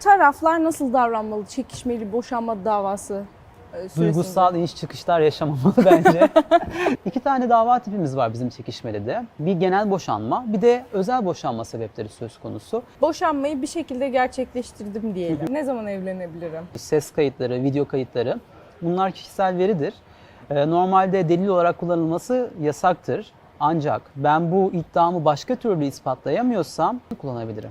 taraflar nasıl davranmalı çekişmeli boşanma davası e, süresinde? Duygusal iniş çıkışlar yaşamamalı bence. İki tane dava tipimiz var bizim çekişmelide. Bir genel boşanma, bir de özel boşanma sebepleri söz konusu. Boşanmayı bir şekilde gerçekleştirdim diyelim. ne zaman evlenebilirim? Ses kayıtları, video kayıtları bunlar kişisel veridir. Ee, Normalde delil olarak kullanılması yasaktır. Ancak ben bu iddiamı başka türlü ispatlayamıyorsam kullanabilirim.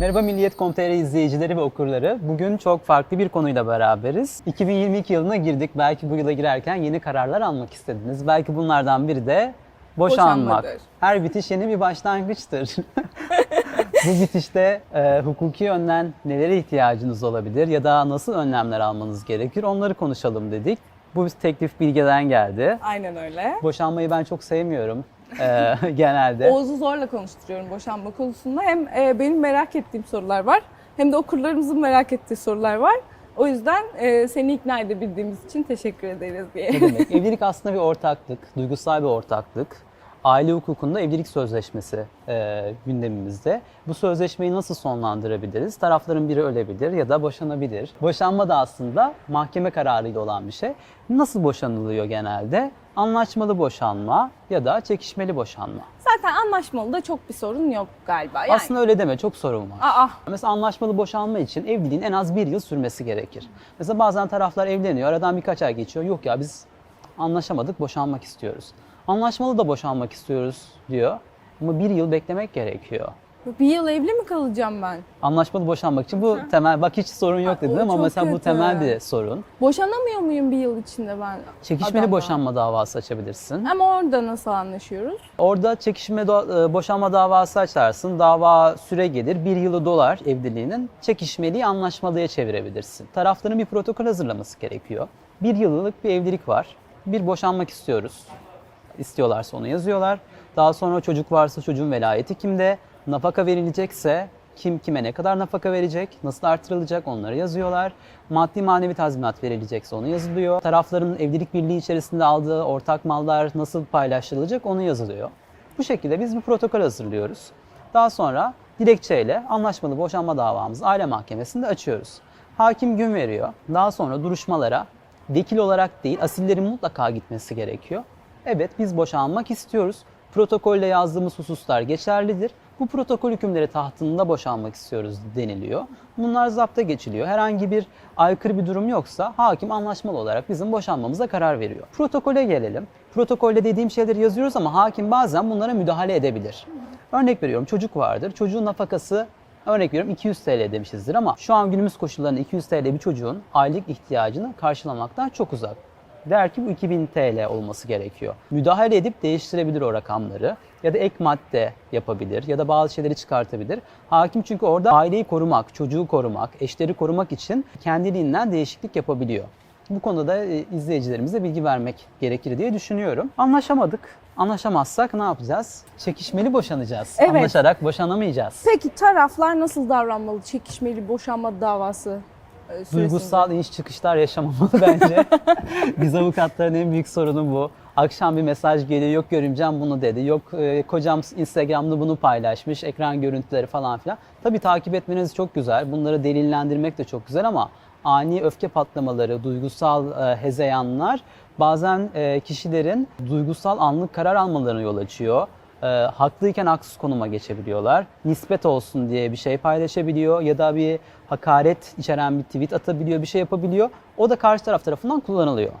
Merhaba Milliyet.com.tr izleyicileri ve okurları. Bugün çok farklı bir konuyla beraberiz. 2022 yılına girdik. Belki bu yıla girerken yeni kararlar almak istediniz. Belki bunlardan biri de boşanmak. Boşanmadır. Her bitiş yeni bir başlangıçtır. bu bitişte e, hukuki yönden nelere ihtiyacınız olabilir ya da nasıl önlemler almanız gerekir onları konuşalım dedik. Bu teklif Bilge'den geldi. Aynen öyle. Boşanmayı ben çok sevmiyorum e, genelde. Oğuz'u zorla konuşturuyorum boşanma konusunda. Hem e, benim merak ettiğim sorular var hem de okurlarımızın merak ettiği sorular var. O yüzden e, seni ikna edebildiğimiz için teşekkür ederiz diye. Ne demek? Evlilik aslında bir ortaklık, duygusal bir ortaklık. Aile hukukunda evlilik sözleşmesi e, gündemimizde. Bu sözleşmeyi nasıl sonlandırabiliriz? Tarafların biri ölebilir ya da boşanabilir. Boşanma da aslında mahkeme kararıyla olan bir şey. Nasıl boşanılıyor genelde? Anlaşmalı boşanma ya da çekişmeli boşanma. Zaten anlaşmalı da çok bir sorun yok galiba. Yani, Aslında öyle deme, çok sorun var. Aa, Mesela anlaşmalı boşanma için evliliğin en az bir yıl sürmesi gerekir. Mesela bazen taraflar evleniyor, aradan birkaç ay geçiyor. Yok ya biz anlaşamadık, boşanmak istiyoruz. Anlaşmalı da boşanmak istiyoruz diyor. Ama bir yıl beklemek gerekiyor. bir yıl evli mi kalacağım ben? Anlaşmalı boşanmak için bu temel, bak hiç sorun yok dedim ama çok mesela bu kötü. temel bir sorun. Boşanamıyor muyum bir yıl içinde ben? Çekişmeli adamla? boşanma davası açabilirsin. Ama orada nasıl anlaşıyoruz? Orada çekişme do- e, boşanma davası açarsın. Dava süre gelir. Bir yılı dolar evliliğinin. Çekişmeliyi anlaşmalıya çevirebilirsin. Tarafların bir protokol hazırlaması gerekiyor. Bir yıllık bir evlilik var. Bir boşanmak istiyoruz. İstiyorlarsa onu yazıyorlar. Daha sonra çocuk varsa çocuğun velayeti kimde? Nafaka verilecekse kim kime ne kadar nafaka verecek, nasıl artırılacak onları yazıyorlar. Maddi manevi tazminat verilecekse onu yazılıyor. Tarafların evlilik birliği içerisinde aldığı ortak mallar nasıl paylaştırılacak onu yazılıyor. Bu şekilde biz bir protokol hazırlıyoruz. Daha sonra dilekçeyle anlaşmalı boşanma davamızı aile mahkemesinde açıyoruz. Hakim gün veriyor. Daha sonra duruşmalara vekil olarak değil asillerin mutlaka gitmesi gerekiyor. Evet biz boşanmak istiyoruz. Protokolle yazdığımız hususlar geçerlidir. Bu protokol hükümleri tahtında boşanmak istiyoruz deniliyor. Bunlar zapta geçiliyor. Herhangi bir aykırı bir durum yoksa hakim anlaşmalı olarak bizim boşanmamıza karar veriyor. Protokole gelelim. Protokolde dediğim şeyleri yazıyoruz ama hakim bazen bunlara müdahale edebilir. Örnek veriyorum çocuk vardır. Çocuğun nafakası örnek veriyorum 200 TL demişizdir ama şu an günümüz koşullarında 200 TL bir çocuğun aylık ihtiyacını karşılamaktan çok uzak. Der ki bu 2000 TL olması gerekiyor. Müdahale edip değiştirebilir o rakamları ya da ek madde yapabilir ya da bazı şeyleri çıkartabilir. Hakim çünkü orada aileyi korumak, çocuğu korumak, eşleri korumak için kendiliğinden değişiklik yapabiliyor. Bu konuda da e, izleyicilerimize bilgi vermek gerekir diye düşünüyorum. Anlaşamadık. Anlaşamazsak ne yapacağız? Çekişmeli boşanacağız. Evet. Anlaşarak boşanamayacağız. Peki taraflar nasıl davranmalı çekişmeli boşanma davası e? Duygusal iniş çıkışlar yaşamamalı bence. Biz avukatların en büyük sorunu bu. Akşam bir mesaj geliyor, yok görümcem bunu dedi, yok e, kocam Instagram'da bunu paylaşmış, ekran görüntüleri falan filan. Tabii takip etmeniz çok güzel, bunları delillendirmek de çok güzel ama ani öfke patlamaları, duygusal e, hezeyanlar bazen e, kişilerin duygusal anlık karar almalarına yol açıyor. E, haklıyken haksız konuma geçebiliyorlar. Nispet olsun diye bir şey paylaşabiliyor ya da bir hakaret içeren bir tweet atabiliyor, bir şey yapabiliyor. O da karşı taraf tarafından kullanılıyor.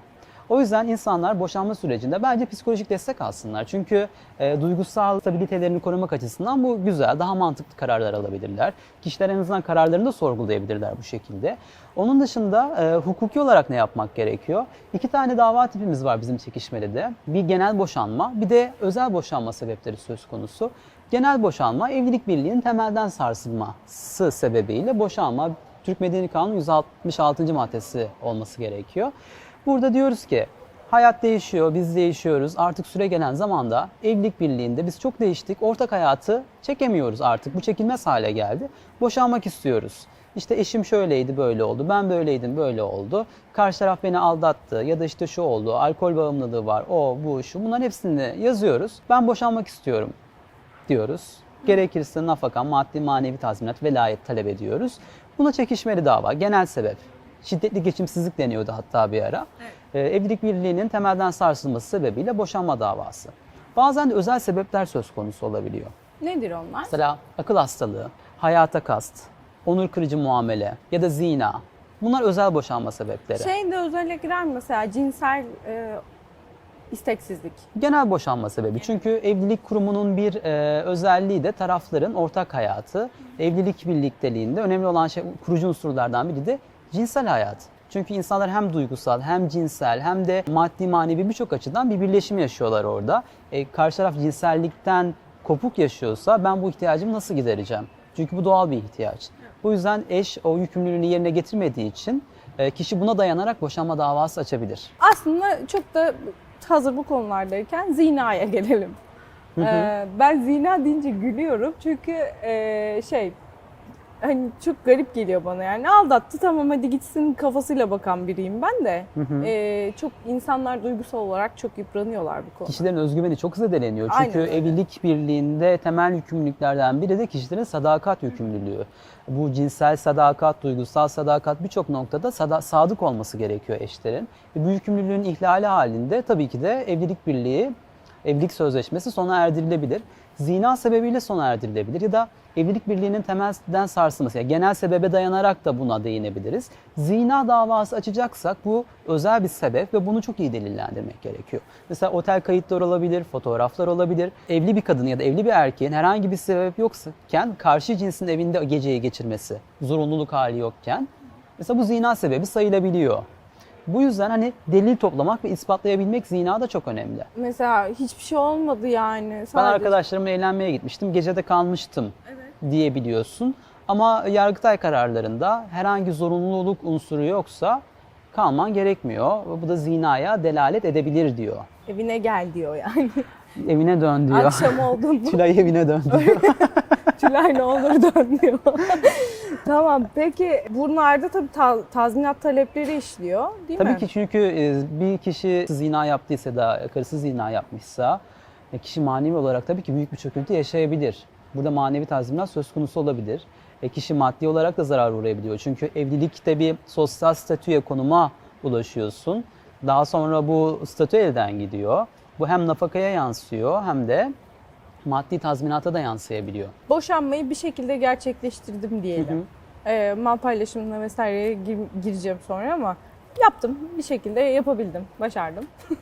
O yüzden insanlar boşanma sürecinde bence psikolojik destek alsınlar. Çünkü e, duygusal stabilitelerini korumak açısından bu güzel, daha mantıklı kararlar alabilirler. Kişiler en azından kararlarını da sorgulayabilirler bu şekilde. Onun dışında e, hukuki olarak ne yapmak gerekiyor? İki tane dava tipimiz var bizim çekişmelide. Bir genel boşanma, bir de özel boşanma sebepleri söz konusu. Genel boşanma, evlilik birliğinin temelden sarsılması sebebiyle boşanma, Türk Medeni Kanunu 166. maddesi olması gerekiyor. Burada diyoruz ki hayat değişiyor, biz değişiyoruz. Artık süre gelen zamanda evlilik birliğinde biz çok değiştik. Ortak hayatı çekemiyoruz artık. Bu çekilmez hale geldi. Boşanmak istiyoruz. İşte eşim şöyleydi böyle oldu, ben böyleydim böyle oldu. Karşı taraf beni aldattı ya da işte şu oldu, alkol bağımlılığı var, o, bu, şu. Bunların hepsini yazıyoruz. Ben boşanmak istiyorum diyoruz. Gerekirse nafaka, maddi manevi tazminat, velayet talep ediyoruz. Buna çekişmeli dava, genel sebep. Şiddetli geçimsizlik deniyordu hatta bir ara. Ee, evlilik birliğinin temelden sarsılması sebebiyle boşanma davası. Bazen de özel sebepler söz konusu olabiliyor. Nedir onlar? Mesela akıl hastalığı, hayata kast, onur kırıcı muamele ya da zina. Bunlar özel boşanma sebepleri. Şey de özele girer mi mesela cinsel e, isteksizlik. Genel boşanma sebebi. Çünkü evlilik kurumunun bir e, özelliği de tarafların ortak hayatı. Evlilik birlikteliğinde önemli olan şey kurucu unsurlardan biri de cinsel hayat. Çünkü insanlar hem duygusal hem cinsel hem de maddi manevi birçok açıdan bir birleşim yaşıyorlar orada. E, karşı taraf cinsellikten kopuk yaşıyorsa ben bu ihtiyacımı nasıl gidereceğim? Çünkü bu doğal bir ihtiyaç. Bu yüzden eş o yükümlülüğünü yerine getirmediği için e, kişi buna dayanarak boşanma davası açabilir. Aslında çok da hazır bu konulardayken zinaya gelelim. Ee, ben zina deyince gülüyorum çünkü e, şey hani çok garip geliyor bana yani aldattı tamam hadi gitsin kafasıyla bakan biriyim ben de Ee, çok insanlar duygusal olarak çok yıpranıyorlar bu konuda. Kişilerin özgüveni çok zedeleniyor. Aynen Çünkü öyle. evlilik birliğinde temel yükümlülüklerden biri de kişilerin sadakat yükümlülüğü. Bu cinsel sadakat, duygusal sadakat birçok noktada sada- sadık olması gerekiyor eşlerin. Ve bu yükümlülüğün ihlali halinde tabii ki de evlilik birliği, evlilik sözleşmesi sona erdirilebilir. Zina sebebiyle sona erdirilebilir ya da evlilik birliğinin temelden sarsılması, yani genel sebebe dayanarak da buna değinebiliriz. Zina davası açacaksak bu özel bir sebep ve bunu çok iyi delillendirmek gerekiyor. Mesela otel kayıtları olabilir, fotoğraflar olabilir. Evli bir kadın ya da evli bir erkeğin herhangi bir sebep yokken karşı cinsin evinde geceyi geçirmesi, zorunluluk hali yokken mesela bu zina sebebi sayılabiliyor. Bu yüzden hani delil toplamak ve ispatlayabilmek zina da çok önemli. Mesela hiçbir şey olmadı yani. Ben Sadece... arkadaşlarımla eğlenmeye gitmiştim. Gecede kalmıştım diyebiliyorsun. Ama Yargıtay kararlarında herhangi zorunluluk unsuru yoksa kalman gerekmiyor. Bu da zinaya delalet edebilir diyor. Evine gel diyor yani. Evine dön diyor. Akşam oldu mu? Tülay evine dön diyor. Tülay ne olur dön diyor. tamam peki bunlarda tabii ta- tazminat talepleri işliyor değil mi? Tabii ki çünkü e, bir kişi zina yaptıysa da karısı zina yapmışsa e, kişi manevi olarak tabii ki büyük bir çöküntü yaşayabilir. Burada manevi tazminat söz konusu olabilir. E, kişi maddi olarak da zarar uğrayabiliyor. Çünkü evlilikte bir sosyal statüye konuma ulaşıyorsun. Daha sonra bu statü elden gidiyor. Bu hem nafakaya yansıyor hem de maddi tazminata da yansıyabiliyor. Boşanmayı bir şekilde gerçekleştirdim diyelim. Ee, mal paylaşımına vesaireye gir- gireceğim sonra ama yaptım. Bir şekilde yapabildim. Başardım.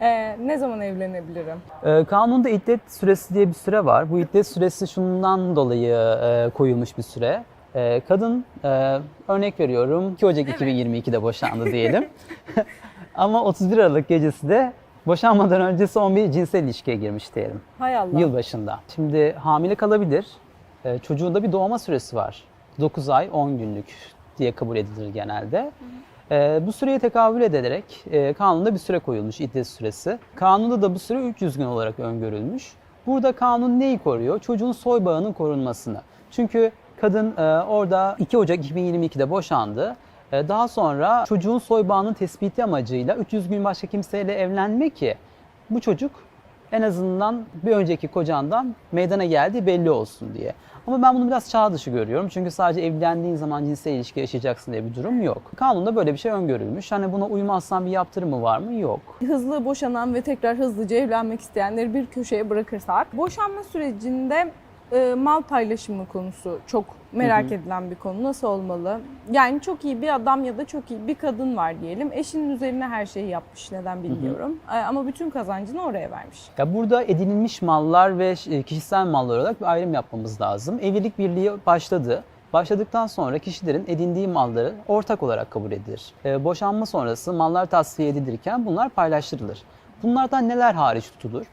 Ee, ne zaman evlenebilirim? Ee, Kanunda iddet süresi diye bir süre var. Bu iddet süresi şundan dolayı e, koyulmuş bir süre. Ee, kadın e, örnek veriyorum 2 Ocak 2022'de boşandı diyelim. Ama 31 Aralık gecesi de boşanmadan önce son bir cinsel ilişkiye girmiş diyelim. Hay Allah. Yılbaşında. Şimdi hamile kalabilir. Ee, çocuğun da bir doğuma süresi var. 9 ay 10 günlük diye kabul edilir genelde. Ee, bu süreye tekabül ederek e, kanunda bir süre koyulmuş iddet süresi. Kanunda da bu süre 300 gün olarak öngörülmüş. Burada kanun neyi koruyor? Çocuğun soy bağının korunmasını. Çünkü kadın e, orada 2 Ocak 2022'de boşandı. E, daha sonra çocuğun soy bağının tespiti amacıyla 300 gün başka kimseyle evlenme ki bu çocuk en azından bir önceki kocandan meydana geldiği belli olsun diye. Ama ben bunu biraz çağ dışı görüyorum. Çünkü sadece evlendiğin zaman cinsel ilişki yaşayacaksın diye bir durum yok. Kanunda böyle bir şey öngörülmüş. Hani buna uymazsan bir yaptırımı var mı? Yok. Hızlı boşanan ve tekrar hızlıca evlenmek isteyenleri bir köşeye bırakırsak. Boşanma sürecinde e, mal paylaşımı konusu çok merak edilen bir konu. Nasıl olmalı? Yani çok iyi bir adam ya da çok iyi bir kadın var diyelim. Eşinin üzerine her şeyi yapmış. Neden bilmiyorum. E, ama bütün kazancını oraya vermiş. Ya burada edinilmiş mallar ve e, kişisel mallar olarak bir ayrım yapmamız lazım. Evlilik birliği başladı. Başladıktan sonra kişilerin edindiği malları ortak olarak kabul edilir. E, boşanma sonrası mallar tasfiye edilirken bunlar paylaştırılır. Bunlardan neler hariç tutulur?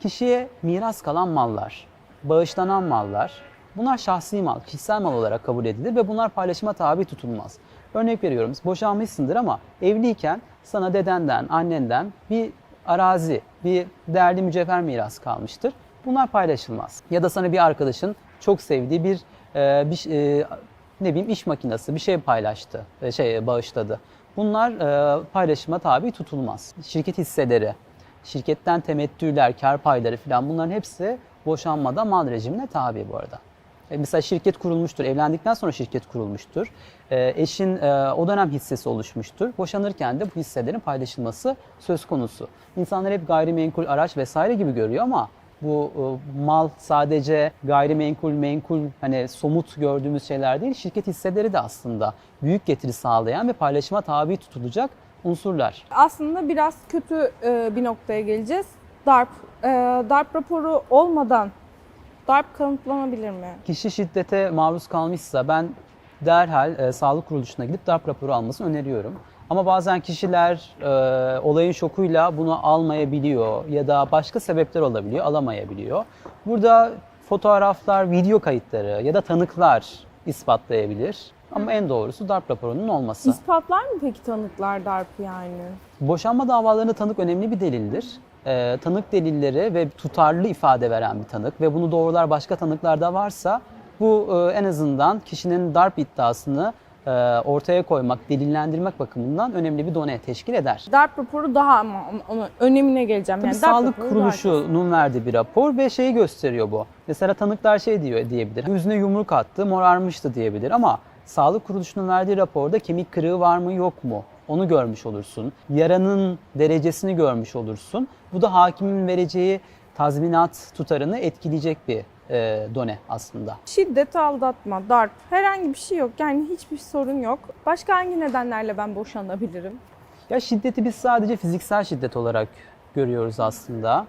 Kişiye miras kalan mallar, bağışlanan mallar, bunlar şahsi mal, kişisel mal olarak kabul edilir ve bunlar paylaşıma tabi tutulmaz. Örnek veriyorum, boşanmışsındır ama evliyken sana dedenden, annenden bir arazi, bir değerli mücevher miras kalmıştır. Bunlar paylaşılmaz. Ya da sana bir arkadaşın çok sevdiği bir e, bir e, ne bileyim iş makinesi bir şey paylaştı, e, şey bağışladı. Bunlar e, paylaşıma tabi tutulmaz. Şirket hisseleri, şirketten temettüler, kar payları falan bunların hepsi boşanmada mal rejimine tabi bu arada. E, Mesela şirket kurulmuştur, evlendikten sonra şirket kurulmuştur. E, eşin e, o dönem hissesi oluşmuştur. Boşanırken de bu hisselerin paylaşılması söz konusu. İnsanlar hep gayrimenkul, araç vesaire gibi görüyor ama bu mal sadece gayrimenkul, menkul hani somut gördüğümüz şeyler değil. Şirket hisseleri de aslında büyük getiri sağlayan ve paylaşıma tabi tutulacak unsurlar. Aslında biraz kötü bir noktaya geleceğiz. DARP. E, DARP raporu olmadan DARP kanıtlanabilir mi? Kişi şiddete maruz kalmışsa ben derhal e, sağlık kuruluşuna gidip darp raporu almasını öneriyorum. Ama bazen kişiler e, olayın şokuyla bunu almayabiliyor ya da başka sebepler olabiliyor, alamayabiliyor. Burada fotoğraflar, video kayıtları ya da tanıklar ispatlayabilir. Ama en doğrusu darp raporunun olması. İspatlar mı peki tanıklar DARP yani? Boşanma davalarında tanık önemli bir delildir. Ee, tanık delilleri ve tutarlı ifade veren bir tanık ve bunu doğrular başka tanıklarda varsa bu e, en azından kişinin darp iddiasını e, ortaya koymak, delillendirmek bakımından önemli bir done teşkil eder. DARP raporu daha ama onun önemine geleceğim. Tabii Yani DARP sağlık kesin. kuruluşunun verdiği bir rapor ve şeyi gösteriyor bu. Mesela tanıklar şey diyor diyebilir. Yüzüne yumruk attı, morarmıştı diyebilir ama sağlık kuruluşunun verdiği raporda kemik kırığı var mı yok mu? Onu görmüş olursun. Yaranın derecesini görmüş olursun. Bu da hakimin vereceği tazminat tutarını etkileyecek bir e, done aslında. Şiddet, aldatma, darp herhangi bir şey yok. Yani hiçbir sorun yok. Başka hangi nedenlerle ben boşanabilirim? Ya şiddeti biz sadece fiziksel şiddet olarak görüyoruz aslında.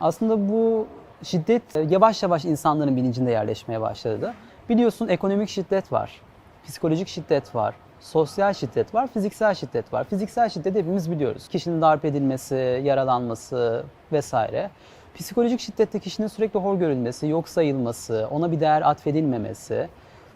Aslında bu şiddet e, yavaş yavaş insanların bilincinde yerleşmeye başladı. Biliyorsun ekonomik şiddet var, psikolojik şiddet var, sosyal şiddet var, fiziksel şiddet var. Fiziksel şiddeti hepimiz biliyoruz. Kişinin darp edilmesi, yaralanması vesaire. Psikolojik şiddette kişinin sürekli hor görülmesi, yok sayılması, ona bir değer atfedilmemesi,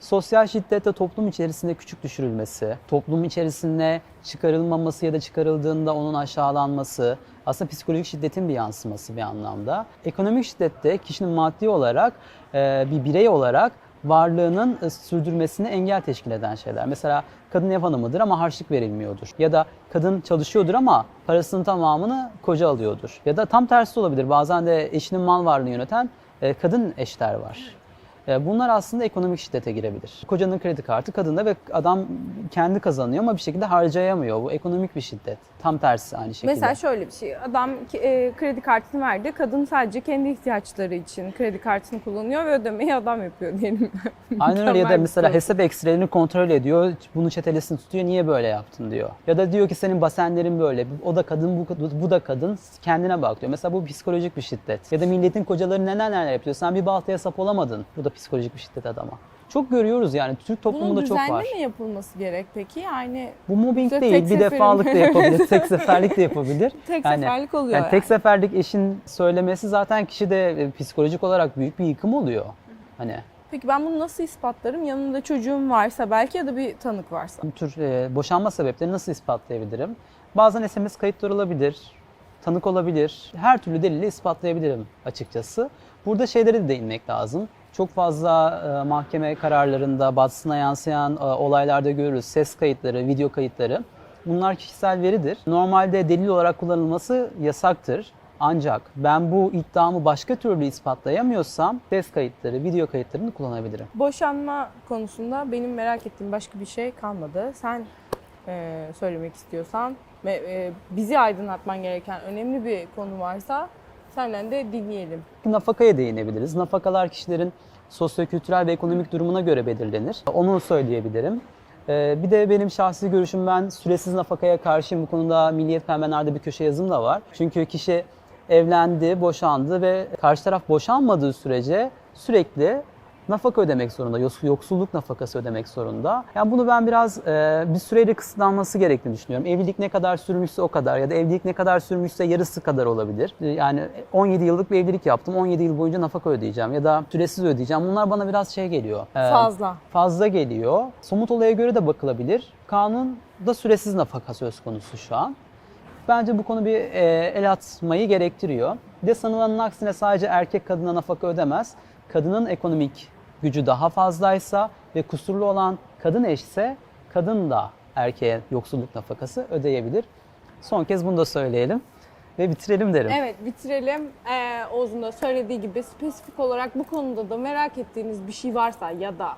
Sosyal şiddette toplum içerisinde küçük düşürülmesi, toplum içerisinde çıkarılmaması ya da çıkarıldığında onun aşağılanması, aslında psikolojik şiddetin bir yansıması bir anlamda. Ekonomik şiddette kişinin maddi olarak e, bir birey olarak varlığının e, sürdürmesine engel teşkil eden şeyler. Mesela kadın ev hanımıdır ama harçlık verilmiyordur. Ya da kadın çalışıyordur ama parasının tamamını koca alıyordur. Ya da tam tersi olabilir. Bazen de eşinin mal varlığını yöneten e, kadın eşler var. E, Bunlar aslında ekonomik şiddete girebilir. Kocanın kredi kartı kadında ve adam kendi kazanıyor ama bir şekilde harcayamıyor. Bu ekonomik bir şiddet. Tam tersi aynı şekilde. Mesela şöyle bir şey. Adam e, kredi kartını verdi. Kadın sadece kendi ihtiyaçları için kredi kartını kullanıyor ve ödemeyi adam yapıyor diyelim. Aynen öyle ya da mesela hesap ekstrelerini kontrol ediyor. Bunu çetelesini tutuyor. Niye böyle yaptın diyor. Ya da diyor ki senin basenlerin böyle. O da kadın bu, bu da kadın kendine bak diyor. Mesela bu psikolojik bir şiddet. Ya da milletin kocaları neler neler yapıyor. Sen bir baltaya sap olamadın. Bu da psikolojik bir şiddet adama. Çok görüyoruz yani. Türk Bunun toplumunda çok düzenli var. mi yapılması gerek peki? Yani Bu mobbing değil. Bir defalık da yapabilir. tek seferlik de yapabilir. tek Yani- seferlik oluyor. Yani Yani tek seferlik eşin söylemesi zaten kişide e, psikolojik olarak büyük bir yıkım oluyor. Hani Peki ben bunu nasıl ispatlarım? Yanımda çocuğum varsa belki ya da bir tanık varsa. bu tür e, boşanma sebeplerini nasıl ispatlayabilirim? Bazen SMS kayıtları olabilir, tanık olabilir. Her türlü delili ispatlayabilirim açıkçası. Burada şeylere de değinmek lazım. Çok fazla e, mahkeme kararlarında basına yansıyan e, olaylarda görürüz. Ses kayıtları, video kayıtları. Bunlar kişisel veridir. Normalde delil olarak kullanılması yasaktır. Ancak ben bu iddiamı başka türlü ispatlayamıyorsam ses kayıtları, video kayıtlarını kullanabilirim. Boşanma konusunda benim merak ettiğim başka bir şey kalmadı. Sen e, söylemek istiyorsan bizi aydınlatman gereken önemli bir konu varsa senden de dinleyelim. Nafakaya değinebiliriz. Nafakalar kişilerin sosyokültürel ve ekonomik durumuna göre belirlenir. Onu söyleyebilirim. Ee, Bir de benim şahsi görüşüm ben süresiz nafakaya karşıyım. Bu konuda Milliyet Permenler'de bir köşe yazım da var. Çünkü kişi evlendi, boşandı ve karşı taraf boşanmadığı sürece sürekli nafaka ödemek zorunda, yoksulluk nafakası ödemek zorunda. Yani bunu ben biraz e, bir süreyle kısıtlanması gerektiğini düşünüyorum. Evlilik ne kadar sürmüşse o kadar ya da evlilik ne kadar sürmüşse yarısı kadar olabilir. E, Yani 17 yıllık bir evlilik yaptım, 17 yıl boyunca nafaka ödeyeceğim ya da süresiz ödeyeceğim. Bunlar bana biraz şey geliyor. e, Fazla. fazla geliyor. Somut olaya göre de bakılabilir. Kanunda süresiz nafaka söz konusu şu an. Bence bu konu bir e, el atmayı gerektiriyor. Bir de sanılanın aksine sadece erkek kadına nafaka ödemez. Kadının ekonomik gücü daha fazlaysa ve kusurlu olan kadın eşse kadın da erkeğe yoksulluk nafakası ödeyebilir. Son kez bunu da söyleyelim. ve bitirelim derim. Evet bitirelim. Ee, Oğuz'un da söylediği gibi spesifik olarak bu konuda da merak ettiğiniz bir şey varsa ya da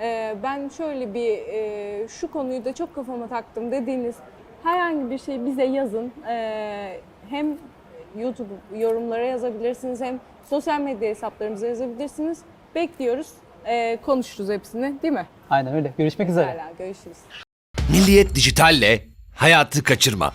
e, ben şöyle bir e, şu konuyu da çok kafama taktım dediğiniz herhangi bir şey bize yazın. Ee, hem YouTube yorumlara yazabilirsiniz hem sosyal medya hesaplarımıza yazabilirsiniz. Bekliyoruz. Ee, konuşuruz hepsini değil mi? Aynen öyle. Görüşmek üzere. Hala görüşürüz. Milliyet Dijital'le hayatı kaçırma.